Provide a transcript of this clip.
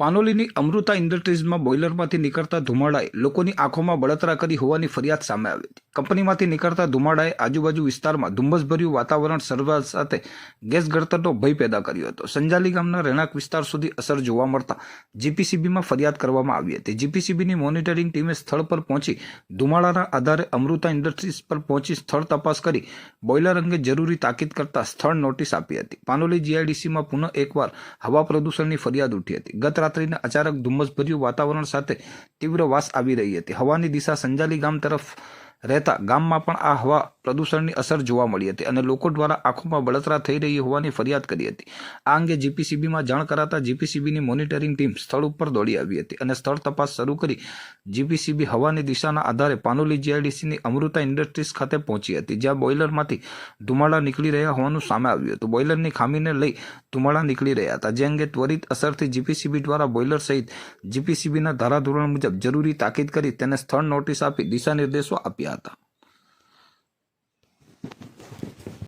પાનોલીની અમૃતા ઇન્ડસ્ટ્રીઝમાં બોઇલરમાંથી નીકળતા ધુમાડાએ લોકોની આંખોમાં બળતરા કરી હોવાની ફરિયાદ સામે આવી હતી. કંપનીમાંથી નીકળતા ધુમાડાએ આજુબાજુ વિસ્તારમાં ધુમ્મસભર્યું વાતાવરણ સર્વા સાથે ગેસ ગળતરનો ભય પેદા કર્યો હતો. સંજાલી ગામના રહેણાંક વિસ્તાર સુધી અસર જોવા મળતા જીપીસીબીમાં ફરિયાદ કરવામાં આવી હતી. જીપીસીબીની મોનિટરિંગ ટીમે સ્થળ પર પહોંચી ધુમાડાના આધારે અમૃતા ઇન્ડસ્ટ્રીઝ પર પહોંચી સ્થળ તપાસ કરી બોઇલર અંગે જરૂરી તાકીદ કરતા સ્થળ નોટિસ આપી હતી. પાનોલી જીઆઈડીસીમાં પુનઃ એકવાર હવા પ્રદૂષણની ફરિયાદ ઉઠી હતી. ગત રાત્રિને અચાનક ધુમ્મસભર્યું વાતાવરણ સાથે તીવ્ર વાસ આવી રહી હતી. હવાની દિશા સંજાલી ગામ તરફ રહેતા ગામમાં પણ આ હવા પ્રદૂષણની અસર જોવા મળી હતી અને લોકો દ્વારા આંખોમાં બળતરા થઈ રહી હોવાની ફરિયાદ કરી હતી. આ અંગે જીપીસીબીમાં જાણ કરાતા જીપીસીબીની મોનિટરિંગ ટીમ સ્થળ ઉપર દોડી આવી હતી અને સ્થળ તપાસ શરૂ કરી જીપીસીબી હવાની દિશાના આધારે પાનોલી જીઆઈડીસીની અમૃતા ઇન્ડસ્ટ્રીઝ ખાતે પહોંચી હતી, જ્યાં બોઇલરમાંથી ધુમાડા નીકળી રહ્યા હોવાનું સામે આવ્યું હતું. બોઇલરની ખામીને લઈ ધુમાડા નીકળી રહ્યા હતા, જે અંગે ત્વરિત અસરથી જીપીસીબી દ્વારા બોઇલર સહિત જીપીસીબીના ધારાધોરણ મુજબ જરૂરી તાકીદ કરી તેને સ્થળ નોટિસ આપી દિશા નિર્દેશો આપ્યા હતા.